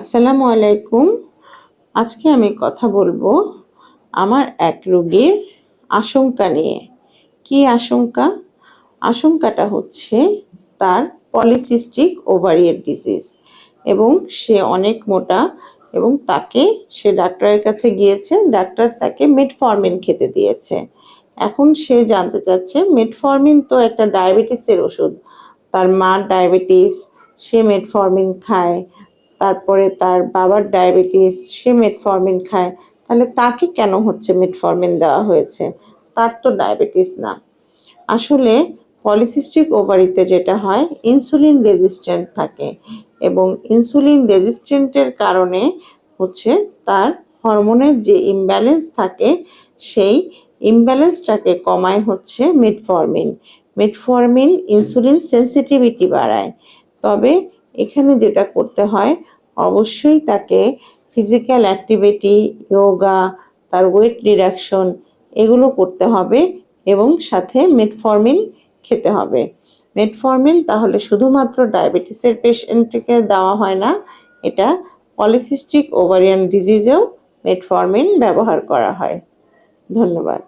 আসসালামু আলাইকুম। আজকে আমি কথা বলব আমার এক রোগীর আশঙ্কা নিয়ে। কি আশঙ্কা? আশঙ্কাটা হচ্ছে তার পলিসিস্টিক ওভারিয়ার ডিজিজ এবং সে অনেক মোটা এবং তাকে সে ডাক্তারের কাছে গিয়েছে, ডাক্তার তাকে মেটফরমিন খেতে দিয়েছে। এখন সে জানতে চাচ্ছে মেটফরমিন তো একটা ডায়াবেটিসের ওষুধ। তার মা ডায়াবেটিস সে মেটফরমিন খায় তারপরে তার বাবার ডায়াবেটিস, সে মেটফরমিন খায়। তাহলে তাকে কেন হচ্ছে মেটফরমিন দেওয়া হয়েছে? তার তো ডায়াবেটিস না। আসলে পলিসিস্টিক ওভারিতে যেটা হয় ইনসুলিন রেজিস্ট্যান্ট থাকে এবং ইনসুলিন রেজিস্ট্যান্টের কারণে হচ্ছে তার হরমোনের যে ইমব্যালেন্স থাকে, সেই ইমব্যালেন্সটাকে কমায় হচ্ছে মেটফরমিন মেটফরমিন ইনসুলিন সেন্সিটিভিটি বাড়ায়। তবে এখানে যেটা করতে হয়, অবশ্যই তাকে ফিজিক্যাল অ্যাক্টিভিটি যোগা তার ওয়েট রিডাকশন এগুলো করতে হবে এবং সাথে মেটফরমিন খেতে হবে। মেটফরমিন তাহলে শুধুমাত্র ডায়াবেটিসের পেশেন্টকে দেওয়া হয় না, এটা পলিসিস্টিক ওভারিয়ান ডিজিজেও মেটফরমিন ব্যবহার করা হয়। ধন্যবাদ।